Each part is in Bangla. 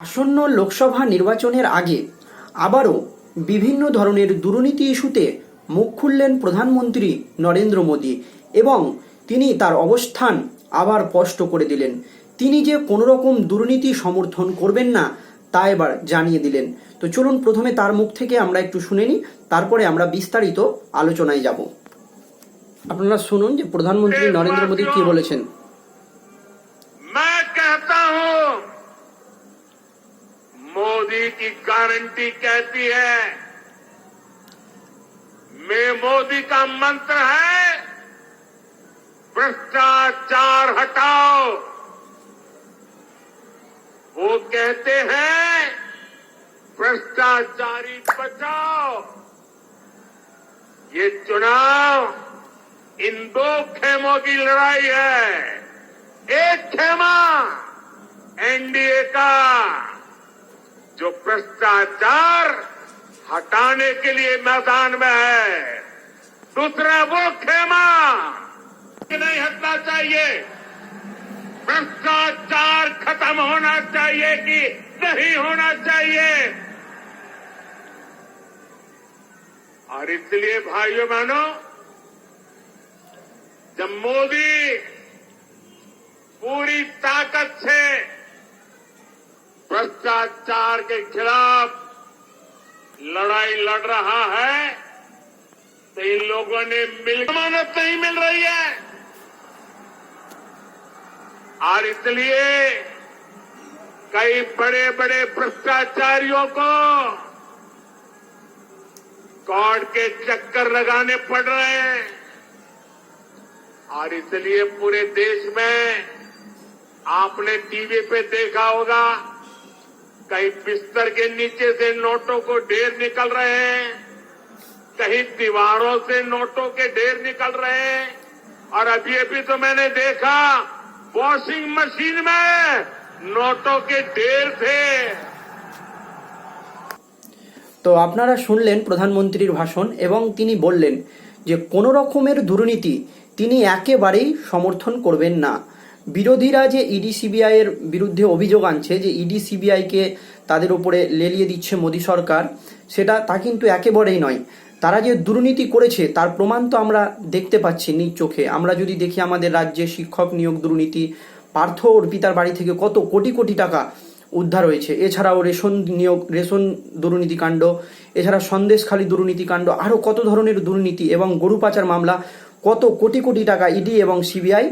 আসন্ন লোকসভা নির্বাচনের আগে আবারও বিভিন্ন ধরনের দুর্নীতি ইস্যুতে মুখ খুললেন প্রধানমন্ত্রী নরেন্দ্র মোদী এবং তিনি তার অবস্থান আবার স্পষ্ট করে দিলেন তিনি যে কোনো রকম দুর্নীতি সমর্থন করবেন না তা এবার জানিয়ে দিলেন তো চলুন প্রথমে তার মুখ থেকে আমরা একটু শুনে নিই তারপরে আমরা বিস্তারিত আলোচনায় যাব আপনারা শুনুন যে প্রধানমন্ত্রী নরেন্দ্র মোদী কি বলেছেন मैं कहता हूं मोदी की गारंटी कहती है, मैं मोदी का मंत्र है, भ्रष्टाचार हटाओ। वो कहते हैं, भ्रष्टाचारी बचाओ। ये चुनाव इन दो खेमों की लड़ाई है। एक खेमा, एनडीए का। जो भ्रष्टाचार हटाने के लिए मैदान में है, दूसरा वो खेमा नहीं हटना चाहिए। भ्रष्टाचार खत्म होना चाहिए कि नहीं होना चाहिए। और इसलिए भाइयों बहनों, जब मोदी पूरी ताकत से भ्रष्टाचार के खिलाफ लड़ाई लड़ रहा है तो इन लोगों ने मिल जमानत नहीं मिल रही है। और इसलिए कई बड़े बड़े भ्रष्टाचारियों को कोर्ट के चक्कर लगाने पड़ रहे हैं। और इसलिए पूरे देश में आपने टीवी पे देखा होगा कहीं बिस्तर के नीचे से नोटों को ढेर निकल रहे हैं कहीं दीवारों से नोटों के ढेर निकल रहे हैं और अभी अभी तो मैंने देखा वॉशिंग मशीन में नोटों के ढेर थे তো আপনারা শুনলেন প্রধানমন্ত্রীর ভাষণ এবং তিনি বললেন যে কোনো রকমের দুর্নীতি তিনি একেবারেই সমর্থন করবেন না বিরোধীরা যে ইডি সিবিআই এর বিরুদ্ধে অভিযোগ আনছে যে ইডি সিবিআইকে তাদের উপরে লেলিয়ে দিচ্ছে মোদী সরকার, সেটা তা কিন্তু একেবারেই নয়। তারা যে দুর্নীতি করেছে, তার প্রমাণ তো আমরা দেখতে পাচ্ছি নিজ চোখে। আমরা যদি দেখি আমাদের রাজ্যে শিক্ষক নিয়োগ দুর্নীতি, পার্থ অর্পিতার বাড়ি থেকে কত কোটি কোটি টাকা উদ্ধার হয়েছে। এছাড়াও রেশন নিয়োগ, রেশন দুর্নীতিকাণ্ড এছাড়া সন্দেশখালী দুর্নীতিকাণ্ড আরও কত ধরনের দুর্নীতি এবং গরু পাচার মামলা, কত কোটি কোটি টাকা ইডি এবং সিবিআই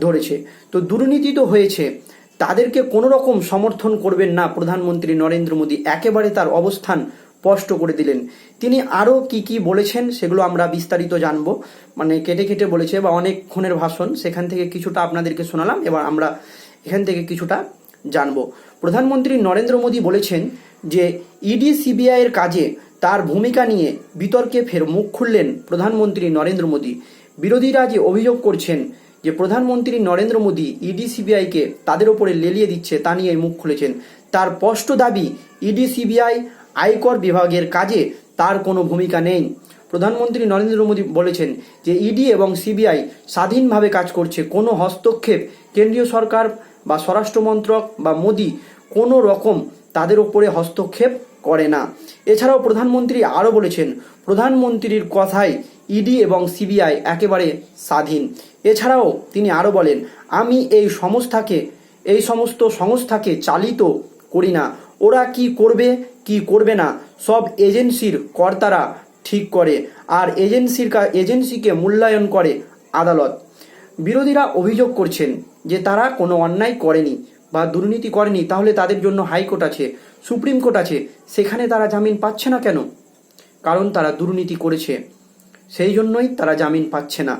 ধরেছে। তো দুর্নীতি তো হয়েছে। তাদেরকে কোনো রকম সমর্থন করবেন না প্রধানমন্ত্রী নরেন্দ্র মোদী। একেবারে তার অবস্থান স্পষ্ট করে দিলেন। তিনি আরও কি কি বলেছেন সেগুলো আমরা বিস্তারিত জানব। মানে কেটে কেটে বলেছে বা অনেকক্ষণের ভাষণ। সেখান থেকে কিছুটা আপনাদেরকে শোনালাম। এবার আমরা এখান থেকে কিছুটা জানব। প্রধানমন্ত্রী নরেন্দ্র মোদী বলেছেন যে, ইডি সিবিআই এর কাজে তার ভূমিকা নিয়ে বিতর্কে ফের মুখ খুললেন প্রধানমন্ত্রী নরেন্দ্র মোদী। বিরোধীরা যে অভিযোগ করছেন যে প্রধানমন্ত্রী নরেন্দ্র মোদী ইডি সিবিআইকে তাদের ওপরে লেলিয়ে দিচ্ছে তা নিয়ে মুখ খুলেছেন। তার স্পষ্ট দাবি, ইডি সিবিআই আয়কর বিভাগের কাজে তার কোনো ভূমিকা নেই। প্রধানমন্ত্রী নরেন্দ্র মোদী বলেছেন যে ইডি এবং সিবিআই স্বাধীনভাবে কাজ করছে। কোনো হস্তক্ষেপ কেন্দ্রীয় সরকার বা স্বরাষ্ট্র মন্ত্রক বা মোদী কোনো রকম তাদের ওপরে হস্তক্ষেপ করে না। এছাড়াও প্রধানমন্ত্রী আরও বলেছেন, প্রধানমন্ত্রীর কথায় ইডি এবং সিবিআই একেবারে স্বাধীন। এছাড়াও তিনি আরও বলেন, আমি এই সংস্থাকে, এই সমস্ত সংস্থাকে চালিত করি না। ওরা কি করবে কি করবে না, সব এজেন্সির কর্তারা ঠিক করে আর এজেন্সির এজেন্সিকে মূল্যায়ন করে আদালত। বিরোধীরা অভিযোগ করছেন যে তারা কোনো অন্যায় করেনি বা দুর্নীতি করেনি, তাহলে তাদের জন্য হাইকোর্ট আছে, সুপ্রিম কোর্ট আছে, সেখানে তারা জামিন পাচ্ছে না কেন? কারণ তারা দুর্নীতি করেছে। সেই জন্যই তারা জামিন পাচ্ছে না।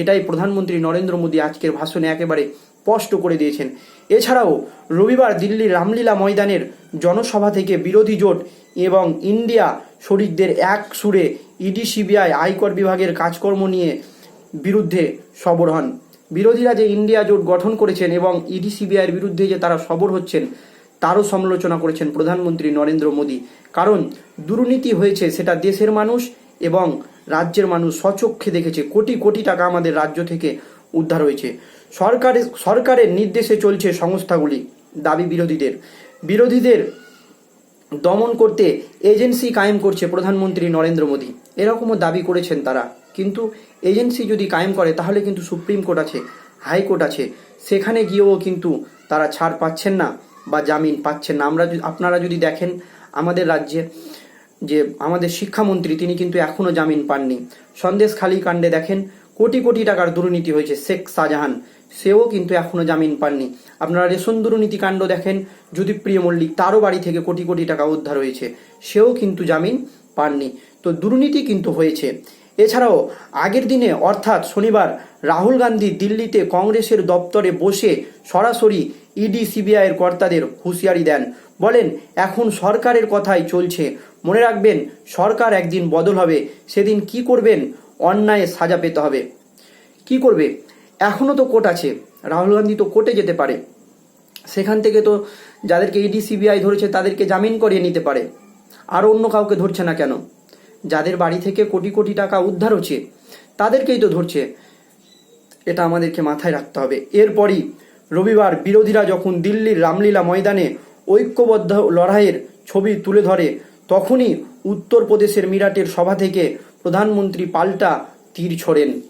এটাই প্রধানমন্ত্রী নরেন্দ্র মোদী আজকের ভাষণে একেবারে স্পষ্ট করে দিয়েছেন। এছাড়াও রবিবার দিল্লির রামলীলা ময়দানের জনসভা থেকে বিরোধী জোট এবং ইন্ডিয়া শরিকদের এক সুরে ইডি, সিবিআই, আয়কর বিভাগের কাজকর্ম নিয়ে বিরুদ্ধে সবর হন। বিরোধীরা যে ইন্ডিয়া জোট গঠন করেছেন এবং ইডি, সিবিআইয়ের বিরুদ্ধে যে তারা সবর হচ্ছেন, তারও সমালোচনা করেছেন প্রধানমন্ত্রী নরেন্দ্র মোদী। কারণ দুর্নীতি হয়েছে সেটা দেশের মানুষ এবং রাজ্যের মানুষ স্বচক্ষে দেখেছে। কোটি কোটি টাকা আমাদের রাজ্য থেকে উদ্ধার হয়েছে। সরকারের সরকারের নির্দেশে চলছে সংস্থাগুলি, দাবি বিরোধীদের। বিরোধীদের দমন করতে এজেন্সি কায়েম করছে প্রধানমন্ত্রী নরেন্দ্র মোদী। এরকমও দাবি করেছেন তারা। কিন্তু এজেন্সি যদি কায়েম করে, তাহলে কিন্তু সুপ্রিম কোর্ট আছে, হাইকোর্ট আছে। সেখানে গিয়েও কিন্তু তারা ছাড় পাচ্ছেন না বা জামিন পাচ্ছেন না। আমরা আপনারা যদি দেখেন আমাদের রাজ্যে যে আমাদের শিক্ষামন্ত্রী, তিনি কিন্তু এখনও জামিন পাননি। সন্দেশখালী কাণ্ডে দেখেন, কোটি কোটি টাকার দুর্নীতি হয়েছে শেখ শাহজাহান। সেও কিন্তু এখনও জামিন পাননি। আপনারা রেশন দুর্নীতি কাণ্ড দেখেন যদুপ্রিয় মল্লিক তারও বাড়ি থেকে কোটি কোটি টাকা উদ্ধার হয়েছে। সেও কিন্তু জামিন পাননি। তো দুর্নীতি কিন্তু হয়েছে। এছাড়াও, আগের দিনে অর্থাৎ শনিবার রাহুল গান্ধী দিল্লিতে কংগ্রেসের দপ্তরে বসে সরাসরি ইডি, সিবিআইয়ের কর্তাদের হুঁশিয়ারি দেন। বলেন, এখন সরকারের কথাই চলছে। মনে রাখবেন, সরকার একদিন বদল হবে, সেদিন কি করবেন? অন্যায় সাজা পেতে হবে। কি করবে? এখনও তো কোর্ট আছে, রাহুল গান্ধী তো কোর্টে যেতে পারে। সেখান থেকে তো যাদেরকে ইডি, সিবিআই ধরেছে, তাদেরকে জামিন করিয়ে নিতে পারে। আর অন্য কাউকে ধরছে না কেন? যাদের বাড়ি থেকে কোটি কোটি টাকা উদ্ধার হচ্ছে, তাদেরকেই তো ধরছে। এটা আমাদেরকে মাথায় রাখতে হবে। এরপরই রবিবার বিরোধীরা যখন দিল্লির রামলীলা ময়দানে ঐক্যবদ্ধ লড়াইয়ের ছবি তুলে ধরে তখনই উত্তরপ্রদেশের মিরাটের সভা থেকে প্রধানমন্ত্রী পাল্টা তীর ছোড়েন।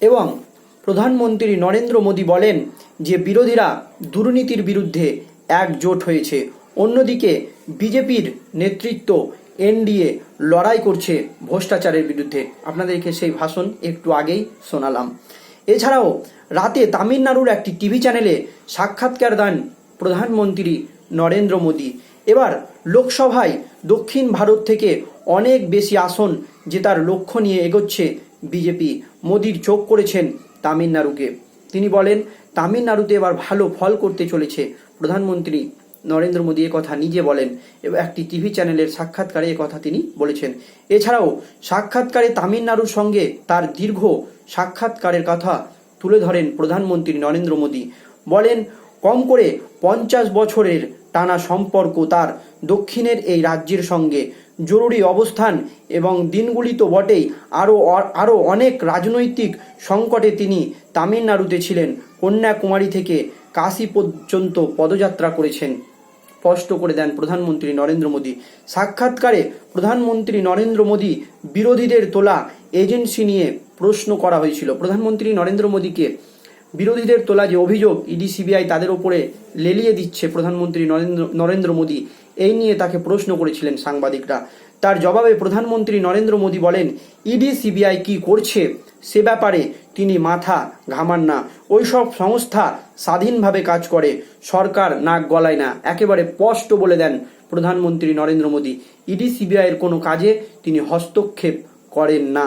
এবং প্রধানমন্ত্রী নরেন্দ্র মোদী বলেন যে, বিরোধীরা দুর্নীতির বিরুদ্ধে একজোট হয়েছে। অন্যদিকে বিজেপির নেতৃত্ব এনডিএ লড়াই করছে ভ্রষ্টাচারের বিরুদ্ধে। আপনাদেরকে সেই ভাষণ একটু আগেই শোনালাম। এছাড়াও রাতে তামিলনাড়ুর একটি টিভি চ্যানেলে সাক্ষাৎকার দেন প্রধানমন্ত্রী নরেন্দ্র মোদী। এবার লোকসভায় দক্ষিণ ভারত থেকে অনেক বেশি আসন জেতার লক্ষ্য নিয়ে এগোচ্ছে বিজেপি। মোদির চোখ করেছেন তামিলনাড়ুকে। তিনি বলেন, তামিলনাড়ুতে এবার ভালো ফল করতে চলেছে প্রধানমন্ত্রী নরেন্দ্র মোদী। কথা নিজে বলেন। এবং একটি টিভি চ্যানেলের সাক্ষাৎকারে কথা তিনি বলেছেন। এছাড়াও সাক্ষাৎকারে তামিলনাড়ুর সঙ্গে তার দীর্ঘ সাক্ষাৎকারের কথা তুলে ধরেন প্রধানমন্ত্রী নরেন্দ্র মোদী। বলেন কম করে পঞ্চাশ বছরের টানা সম্পর্ক তার দক্ষিণের এই রাজ্যের সঙ্গে। জরুরি অবস্থান এবং দিনগুলি তো বটেই। আরও আরও অনেক রাজনৈতিক সংকটে তিনি তামিলনাড়ুতে ছিলেন। কন্যাকুমারী থেকে কাশী পর্যন্ত পদযাত্রা করেছেন। স্পষ্ট করে দেন প্রধানমন্ত্রী নরেন্দ্র মোদী। সাক্ষাৎকারে প্রধানমন্ত্রী নরেন্দ্র মোদী বিরোধীদের তোলা এজেন্সি নিয়ে প্রশ্ন করা হয়েছিল। প্রধানমন্ত্রী নরেন্দ্র মোদীকে বিরোধীদের তোলা যে অভিযোগ ইডি সিবিআই তাদের ওপরে লেলিয়ে দিচ্ছে প্রধানমন্ত্রী নরেন্দ্র নরেন্দ্র মোদী, এই নিয়ে তাকে প্রশ্ন করেছিলেন সাংবাদিকরা। তার জবাবে প্রধানমন্ত্রী নরেন্দ্র মোদী বলেন, ইডি সিবিআই কি করছে? সে ব্যাপারে তিনি মাথা ঘামান না। ওইসব সংস্থা স্বাধীনভাবে কাজ করে। সরকার নাক গলায় না। একেবারে স্পষ্ট বলে দেন প্রধানমন্ত্রী নরেন্দ্র মোদী। ইডি সিবিআইয়ের কোনো কাজে তিনি হস্তক্ষেপ করেন না।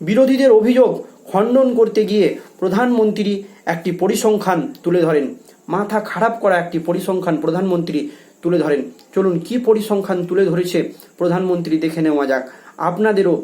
বিরোধীদের অভিযোগ খণ্ডন করতে গিয়ে প্রধানমন্ত্রী একটি পরিসংখ্যান তুলে ধরেন। মাথা খারাপ করা একটি পরিসংখ্যান প্রধানমন্ত্রী তুলে ধরেন। চলুন, কি পরিসংখ্যান তুলে ধরেছে প্রধানমন্ত্রী দেখে নেওয়া যাক। আপনাদেরও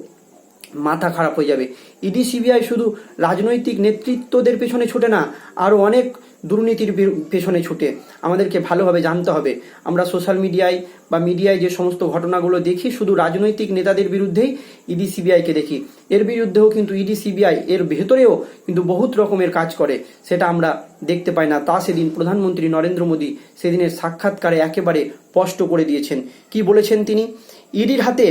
মাথা খারাপ হয়ে যাবে। ইডি, সিবিআই শুধু রাজনৈতিক নেতৃত্বদের পেছনে ছুটে না, আরও অনেক দুর্নীতির পেছনে ছুটে। আমাদেরকে ভালোভাবে জানতে হবে। আমরা সোশ্যাল মিডিয়ায় বা মিডিয়ায় যে সমস্ত ঘটনাগুলো দেখি, শুধু রাজনৈতিক নেতাদের বিরুদ্ধেই ইডি সিবিআইকে দেখি। এর বিরুদ্ধেও কিন্তু ইডি সিবিআই এর ভেতরেও কিন্তু বহুত রকমের কাজ করে, সেটা আমরা দেখতে পাই না। তা সেদিন প্রধানমন্ত্রী নরেন্দ্র মোদী সেদিনের সাক্ষাৎকারে একেবারে স্পষ্ট করে দিয়েছেন। কি বলেছেন তিনি? ইডির হাতে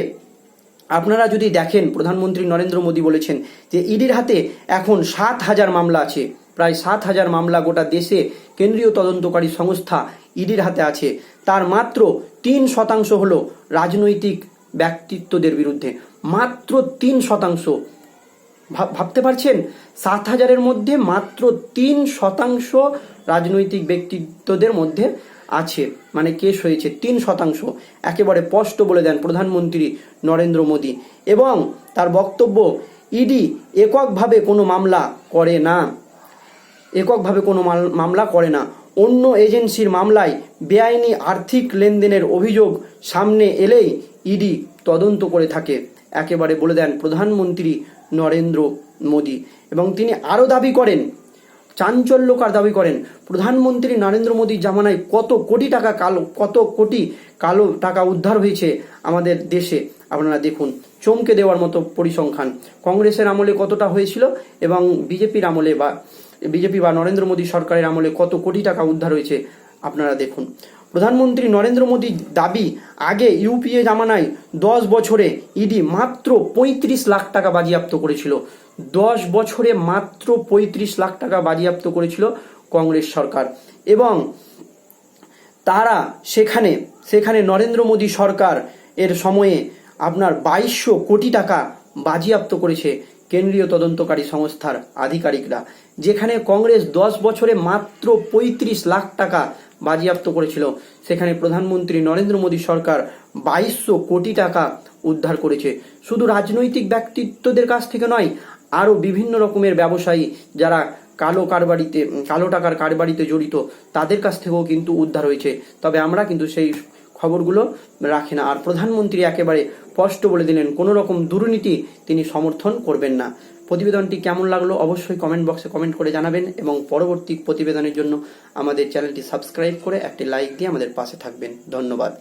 আপনারা যদি দেখেন, প্রধানমন্ত্রী নরেন্দ্র মোদী বলেছেন যে, ইডির হাতে এখন সাত হাজার মামলা আছে। প্রায় সাত হাজার মামলা গোটা দেশে কেন্দ্রীয় তদন্তকারী সংস্থা ইডির হাতে আছে। তার মাত্র তিন শতাংশ হল রাজনৈতিক ব্যক্তিত্বদের বিরুদ্ধে। মাত্র তিন শতাংশ। ভাব- ভাবতে পারছেন? সাত হাজারের মধ্যে মাত্র তিন শতাংশ রাজনৈতিক ব্যক্তিত্বদের মধ্যে আছে। মানে কেস হয়েছে তিন শতাংশ। একেবারে স্পষ্ট বলে দেন প্রধানমন্ত্রী নরেন্দ্র মোদী। এবং তার বক্তব্য, ইডি এককভাবে কোনো মামলা করে না। এককভাবে কোনো মাল- মামলা করে না। অন্য এজেন্সির মামলায় বেআইনি আর্থিক লেনদেনের অভিযোগ সামনে এলেই ইডি তদন্ত করে থাকে। একেবারে বলে দেন প্রধানমন্ত্রী নরেন্দ্র মোদী। এবং তিনি আরও দাবি করেন, চাঞ্চল্যকার দাবি করেন, প্রধানমন্ত্রী নরেন্দ্র মোদীর জামানায় কত কোটি টাকা কালো, কত কোটি কালো টাকা উদ্ধার হয়েছে আমাদের দেশে। আপনারা দেখুন, চমকে দেওয়ার মতো পরিসংখ্যান। কংগ্রেসের আমলে কতটা হয়েছিল এবং বিজেপির আমলে বা বিজেপি বা নরেন্দ্র মোদী সরকারের আমলে কত কোটি টাকা উদ্ধার হয়েছে, আপনারা দেখুন। প্রধানমন্ত্রী নরেন্দ্র মোদীর দাবি, আগে ইউপিএ জামানায় দশ বছরে ইডি মাত্র পঁয়ত্রিশ লাখ টাকা বাজেয়াপ্ত করেছিল। দশ বছরে মাত্র পঁয়ত্রিশ লাখ টাকা বাজেয়াপ্ত করেছিল কংগ্রেস সরকার। এবং তারা সেখানে সেখানে নরেন্দ্র মোদী সরকার এর সময়ে আপনার বাইশশো কোটি টাকা বাজেয়াপ্ত করেছে। কেন্দ্রীয় তদন্তকারী সংস্থার আধিকারিকরা, যেখানে কংগ্রেস দশ বছরে মাত্র পঁয়ত্রিশ লাখ টাকা বাজেয়াপ্ত করেছিল, সেখানে প্রধানমন্ত্রী নরেন্দ্র মোদী সরকার বাইশশো কোটি টাকা উদ্ধার করেছে। শুধু রাজনৈতিক ব্যক্তিত্বদের কাছ থেকে নয়, আরও বিভিন্ন রকমের ব্যবসায়ী যারা কালো কারবারিতে, কালো টাকার কারবারিতে জড়িত, তাদের কাছ থেকেও কিন্তু উদ্ধার হয়েছে। তবে আমরা কিন্তু সেই খবরগুলো রাখে না। আর প্রধানমন্ত্রী একেবারে স্পষ্ট বলে দিলেন, কোনো রকম দুর্নীতি তিনি সমর্থন করবেন না। প্রতিবেদনটি কেমন লাগল অবশ্যই কমেন্ট বক্সে কমেন্ট করে জানাবেন এবং পরবর্তী প্রতিবেদনের জন্য আমাদের চ্যানেলটি সাবস্ক্রাইব করে একটি লাইক দিয়ে আমাদের পাশে থাকবেন। ধন্যবাদ।